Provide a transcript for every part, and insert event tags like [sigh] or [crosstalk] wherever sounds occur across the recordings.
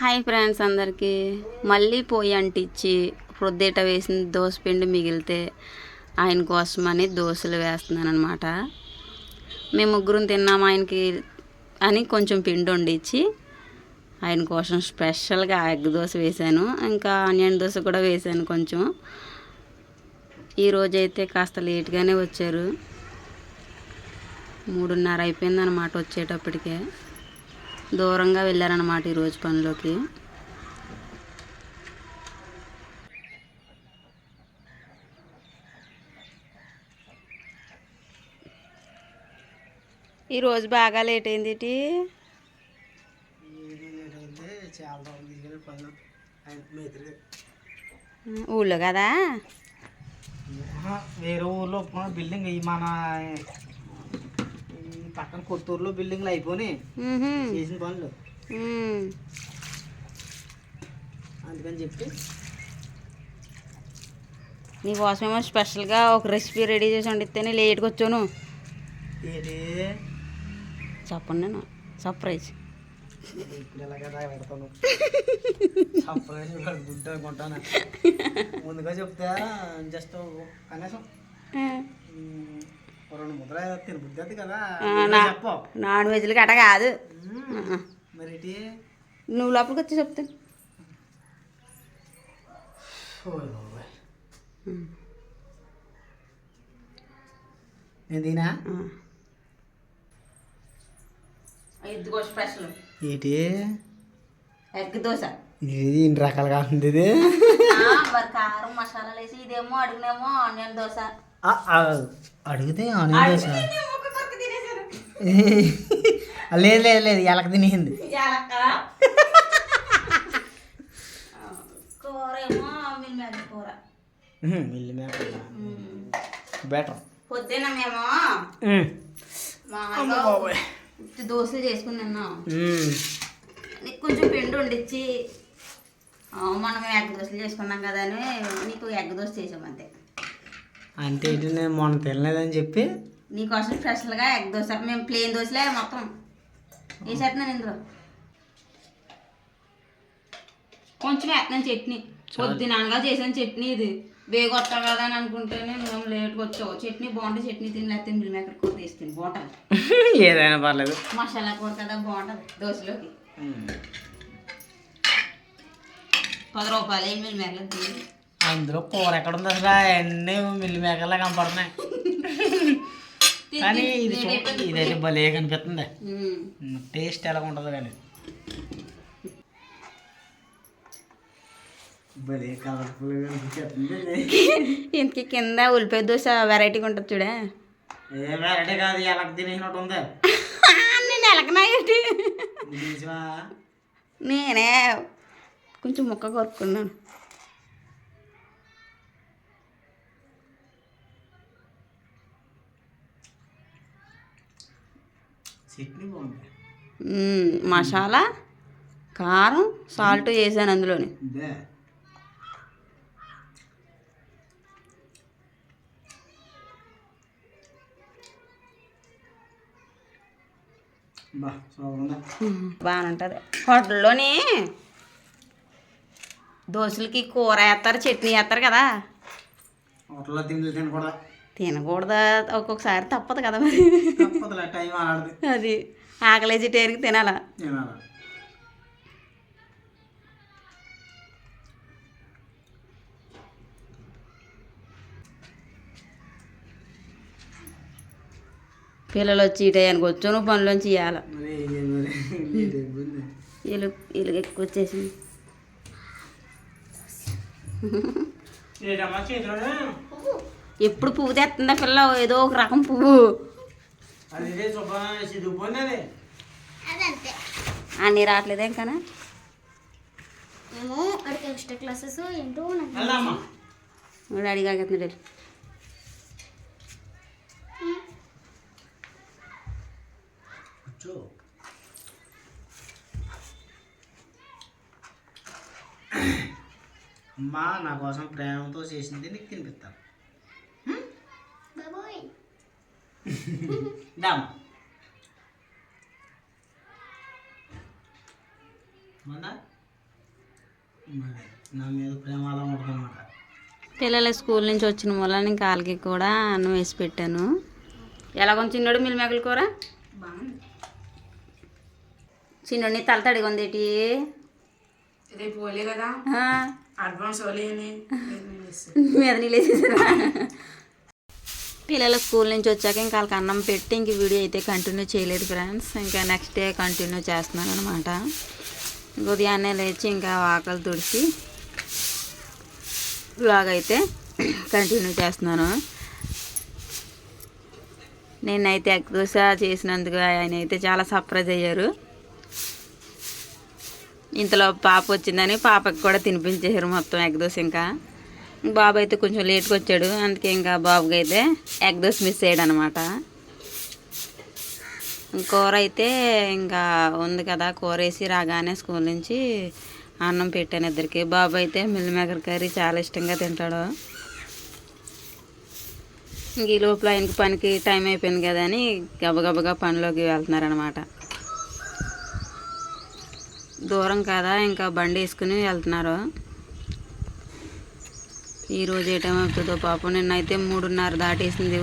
Hi friends అందరికీ. మళ్ళీ పోయి అంటించి ప్రొద్దేట వేసిన దోశ పిండి మిగిలితే ఆయన కోసమని దోశలు వేస్తున్నాను అనమాట మేము ముగ్గురం తిన్నాము ఆయనకి అని కొంచెం పిండి వండిచ్చి ఆయన కోసం స్పెషల్గా ఎగ్ దోశ వేశాను. ఇంకా ఆనియన్ దోశ కూడా వేశాను కొంచెం. ఈరోజైతే కాస్త లేట్గానే వచ్చారు. మూడున్నర అయిపోయిందనమాట వచ్చేటప్పటికే. దూరంగా వెళ్ళారనమాట ఈరోజు పనిలోకి. ఈరోజు బాగా లేట్ అయింది ఊళ్ళో కదా? వేరే ఊర్లో మన బిల్డింగ్ మన పక్కన కొత్తూరులో బిల్డింగ్లు అయిపోయినాయి. మ్హూ. చేసిన పనులు. అందుకని చెప్పి. నీ కోసమేమో స్పెషల్గా ఒక రెసిపీ రెడీ చేసి వండితేనే లేట్గా వచ్చాను. చెప్పండి నేను. సర్ప్రైజ్. ముందుగా చెప్తే జస్ట్ కనీసం. నాన్ వెజ్లకి అట కాదు. నువ్వు లోపలికి వచ్చి చెప్తాను. నేను దోశ స్పెషల్. ఏంటి? ఎగ్ దోశ. ఇది ఇన్ని రకాలుగా ఉంది ఇది. మరి కారం మసాలాలు వేసి ఇదేమో అడిగినేమో ఆనియన్ దోశ. అడిగితే ఆనియన్ దోశ [laughs] లేదు లేదు లేదు ఎలక తినేసింది. కూర ఏమో మిల్లి కూర. మిల్లి మేక బెటర్. పొద్దున్న మేము దోశలు చేసుకుని తిన్నాం. నీకు కొంచెం పిండి వండించి ఆ, మనం ఎగ్ దోశలు చేసుకున్నాం కదా అని నీకు ఎగ్ దోశ చేసాం అంతే. అంటే ఏంటి నేను మొన్న తినలేదని చెప్పి నీకోసం స్పెషల్గా ఎగ్ దోశ. మేము ప్లేన్ దోశలే మొత్తం. వేసేస్తున్నాను ఇందులో? కొంచెం వేస్తున్నాను చట్నీ. పొద్దున అనగా చేసిన చట్నీ ఇది. వేగొత్తా కదా అని అనుకుంటేనే నువ్వు లేట్గా వచ్చావు. చట్నీ బాగుంటుంది చట్నీ తిని లేకపోతే మిల్ మేకర్ కూర తీస్తుంది బాగుంటుంది ఏదైనా పర్లేదు. మసాలా కూర కదా బాగుంటుంది దోశలోకి. పది రూపాయలు మిల్ మేకర్ తిని అందులో కూర ఎక్కడ ఉంది అసలు? అన్నీ మిల్లి మేకల్లా కనపడుతున్నాయి. కానీ ఇది ఇదైతే భలే కనిపిస్తుంది. టేస్ట్ ఎలా ఉంటుందో కానీ. ఇంతకీ కింద ఉల్లిపాయ దోశ వెరైటీగా ఉంటుంది చూడే? ఏ వెరైటీ కాదు ఎలా తినేసినట్టు ఉంది. [laughs] నేను ఎలకనా నేనే కొంచెం ముక్క కొరుక్కున్నాను చట్నీ బాగుంది మ్మ్. మసాలా కారం సాల్ట్ వేసాను అందులోని. ఇదే బా బాగుందా? బాగానే ఉంటుంది హోటల్లోని దోశలకి కూర వేస్తారు చట్నీ వేస్తారు కదా. హోటల్లో తిండి తినకూడదు? తినకూడదా ఒక్కొక్కసారి తప్పదు కదా మరి. అది ఆకలేసి టేరికి తినాలా? పిల్లలు వచ్చి టయానికి వచ్చి నువ్వు పనిలోంచి ఇవ్వాలి వీళ్ళు వీళ్ళకి ఎక్కువ వచ్చేసింది. చేతిలోనే? ఎప్పుడు పువ్వు తెస్తుందా పిల్ల? ఏదో ఒక రకం పువ్వు. అన్నీ రావట్లేదు ఇంకానా? ఏమో అడిగి ఎక్స్ట్రా క్లాసెస్ ఏంటో నాకు కూర్చో. అమ్మా నా కోసం ప్రేమతో చేసింది నీకు తినిపిస్తాను. బాబోయ్ మరి నా మీద ప్రేమ అలా ఉంటుంది అనమాట పిల్లల స్కూల్ నుంచి వచ్చిన వల్ల నేను కాళ్ళకి కూడా అన్నం వేసి పెట్టాను. ఎలా కొంచెం చిన్నోడు మిల్ మెగల కూర? చిన్నోడిని తల తడిగా ఉంది ఏంటి? రేపు పోలే కదా. ఆ, అడ్వాన్స్ పోలేని [laughs] మీద నీళ్ళేసేసారా పిల్లల స్కూల్ నుంచి వచ్చాక ఇంకా వాళ్ళకి అన్నం పెట్టి ఇంక వీడియో అయితే కంటిన్యూ చేయలేదు ఫ్రెండ్స్ ఇంకా నెక్స్ట్ డే కంటిన్యూ చేస్తున్నాను అనమాట ఉదయాన్నే లేచి ఇంకా ఆకలి తుడిచి బ్లాగ్ అయితే కంటిన్యూ చేస్తున్నాను. నేనైతే ఎగ్ దోశ చేసినందుకు ఆయన అయితే చాలా సర్ప్రైజ్ అయ్యారు. ఇంతలో పాప వచ్చిందని పాపకి కూడా తినిపించేసారు మొత్తం ఎగ్ దోశ ఇంకా. బాబు అయితే కొంచెం లేట్గా వచ్చాడు. అందుకే ఇంకా బాబుకి అయితే ఎగ్ దోశ మిస్ అయ్యాడు అనమాట కూర అయితే ఇంకా ఉంది కదా కూర వేసి రాగానే స్కూల్ నుంచి అన్నం పెట్టాను ఇద్దరికి. బాబు అయితే మిల్ మేకర్ కర్రీ చాలా ఇష్టంగా తింటాడు. ఇంక ఈ లోపల ఆయనకి పనికి టైం అయిపోయింది కదా అని గబగబగా పనిలోకి వెళ్తున్నారనమాట. దూరం కదా ఇంకా బండి వేసుకుని వెళ్తున్నారు. ఈరోజు ఏ టైం అవుతుందో పాపం. నిన్నైతే మూడున్నర దాటేసింది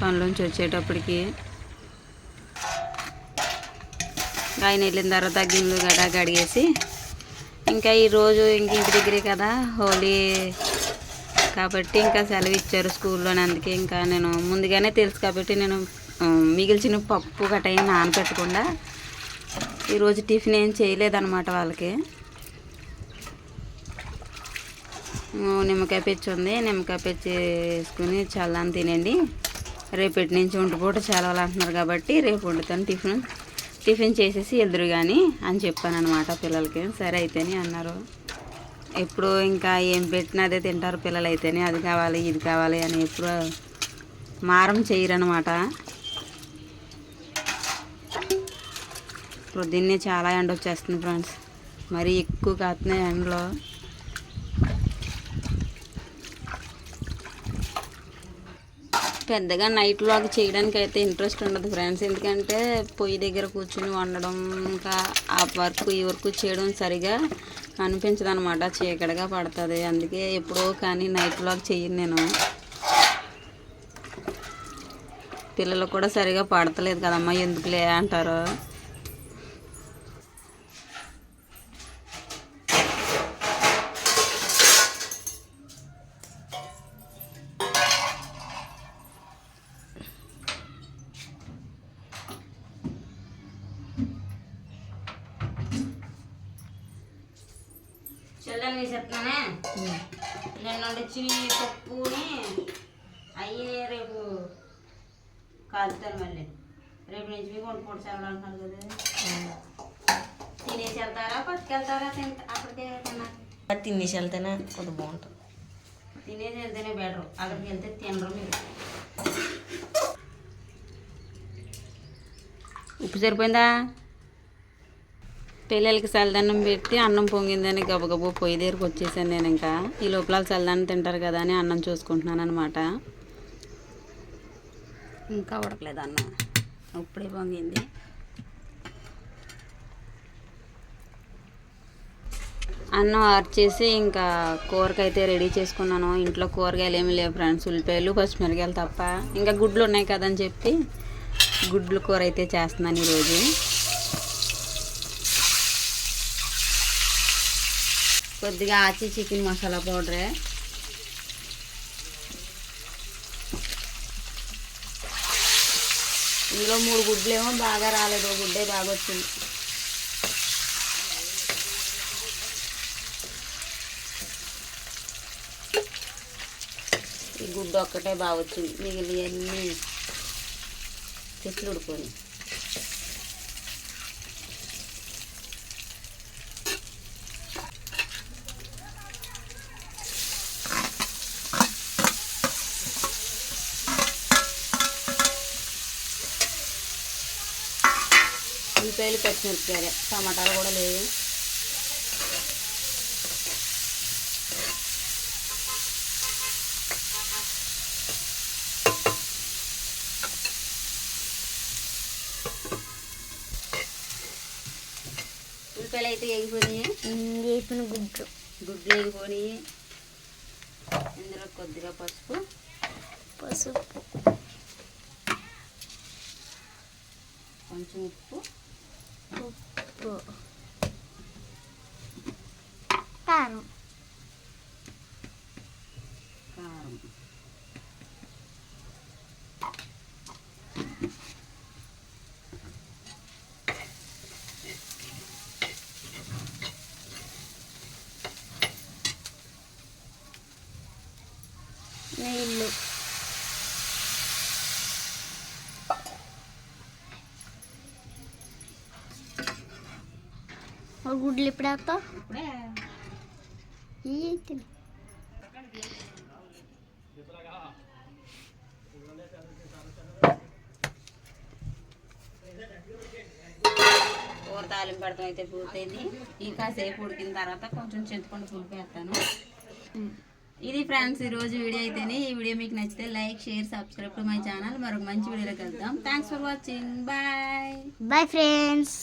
పనిలోంచి వచ్చేటప్పటికి. ఆయన వెళ్ళిన తర్వాత గిన్నెలు గడా కడిగేసి ఇంకా ఈరోజు ఇంక ఇంటి దగ్గరే కదా హోలీ. కాబట్టి ఇంకా సెలవు ఇచ్చారు స్కూల్లోనే అందుకే ఇంకా నేను ముందుగానే తెలుసు కాబట్టి నేను మిగిల్చిన పప్పు గట్ట ఏం నానపెట్టకుండా ఈరోజు టిఫిన్ ఏం చేయలేదన్నమాట వాళ్ళకి ఆ, నిమ్మకాయ పెచ్చి ఉంది. నిమ్మకాయ పెచ్చి వేసుకుని చల్లని తినండి. రేపటి నుంచి ఒంటిపూట సెలవులు అంటున్నారు కాబట్టి రేపు వండుతాను టిఫిన్. టిఫిన్ చేసేసి ఎదురు కానీ అని చెప్పాను అనమాట పిల్లలకి. సరే అయితేనే అన్నారు. ఎప్పుడు ఇంకా ఏం పెట్టినా అదే తింటారు పిల్లలు అయితేనే అది కావాలి ఇది కావాలి అని ఎప్పుడు మారం చేయరనమాట పొద్దున్నే చాలా ఎండ వచ్చేస్తుంది ఫ్రెండ్స్. మరీ ఎక్కువ కాస్తున్నాయి ఎండలో. పెద్దగా నైట్ వ్లాగ్ చేయడానికి అయితే ఇంట్రెస్ట్ ఉండదు ఫ్రెండ్స్ ఎందుకంటే పొయ్యి దగ్గర కూర్చుని వండడం ఇంకా ఆ వర్క్ ఈ వర్క్ చేయడం సరిగా అనిపించదు అనమాట చీకటిగా పడుతుంది. అందుకే ఎప్పుడో కానీ నైట్ వ్లాగ్ చేయను నేను. పిల్లలు కూడా సరిగా పడతలేదు కదమ్మా. ఎందుకులే అంటారు? నిన్న వచ్చిన పప్పుని అయ్యి రేపు కాలుతాను మళ్ళీ. రేపు నుంచి మీకు వంట పొడి సెలవులు అంటున్నారు కదా. తినేసి వెళ్తారా పట్టుకెళ్తారా తింటా అక్కడికే తిన్నా తినేసి వెళ్తేనే కొద్దిగా బాగుంటుంది. తినేసి వెళ్తేనే బెటర్. అక్కడికి వెళ్తే తినరు మీరు. ఉప్పు సరిపోయిందా? పిల్లలకి చల్లదన్నం పెట్టి అన్నం పొంగిందని గబగబు పొయ్యి దగ్గరికి వచ్చేసాను నేను ఇంకా. ఈ లోపల చల్లదన్నం తింటారు కదా అని అన్నం చూసుకుంటున్నాను అనమాట ఇంకా ఉడకలేదు అన్నం. ఇప్పుడే పొంగింది. అన్నం ఆర్చేసి ఇంకా కూరకైతే రెడీ చేసుకున్నాను. ఇంట్లో కూరగాయలు ఏమి లేవు ఫ్రెండ్స్. ఉల్లిపాయలు పచ్చిమిరకాయలు తప్ప. ఇంకా గుడ్లు ఉన్నాయి కదని చెప్పి గుడ్లు కూర అయితే చేస్తున్నాను ఈరోజు. కొద్దిగా ఆచి చికెన్ మసాలా పౌడరే. ఇందులో మూడు గుడ్లేమో బాగా రాలేదు. ఒక గుడ్డే బాగా వచ్చింది ఈ గుడ్డు ఒక్కటే బాగా వచ్చింది మిగిలిన అన్నీ చెట్లు ఉడుకొని. ఉల్లిపాయలు పచ్చిమిరపకాయలు టమాటాలు కూడా లేవు. ఉల్లిపాయలు అయితే ఎగిపోయినాయి వేపిన గుడ్లు. గుడ్లు వేగిపోయి ఇందులో కొద్దిగా పసుపు. పసుపు. కొంచెం ఉప్పు. 뽀뽀 빵 내일로 గుడ్లు ఇప్పుడు. వేస్తావు కూర తాలింపు పెడతాం అయితే పూర్తయింది. ఈ కాసేపు ఉడికిన తర్వాత కొంచెం చింతపండు పులుపు వేస్తాను. ఇది ఫ్రెండ్స్ ఈరోజు వీడియో అయితేనే ఈ వీడియో మీకు నచ్చితే like share subscribe to my channel. మరొక మంచి వీడియోలో కలుద్దాం. Thanks for watching bye bye friends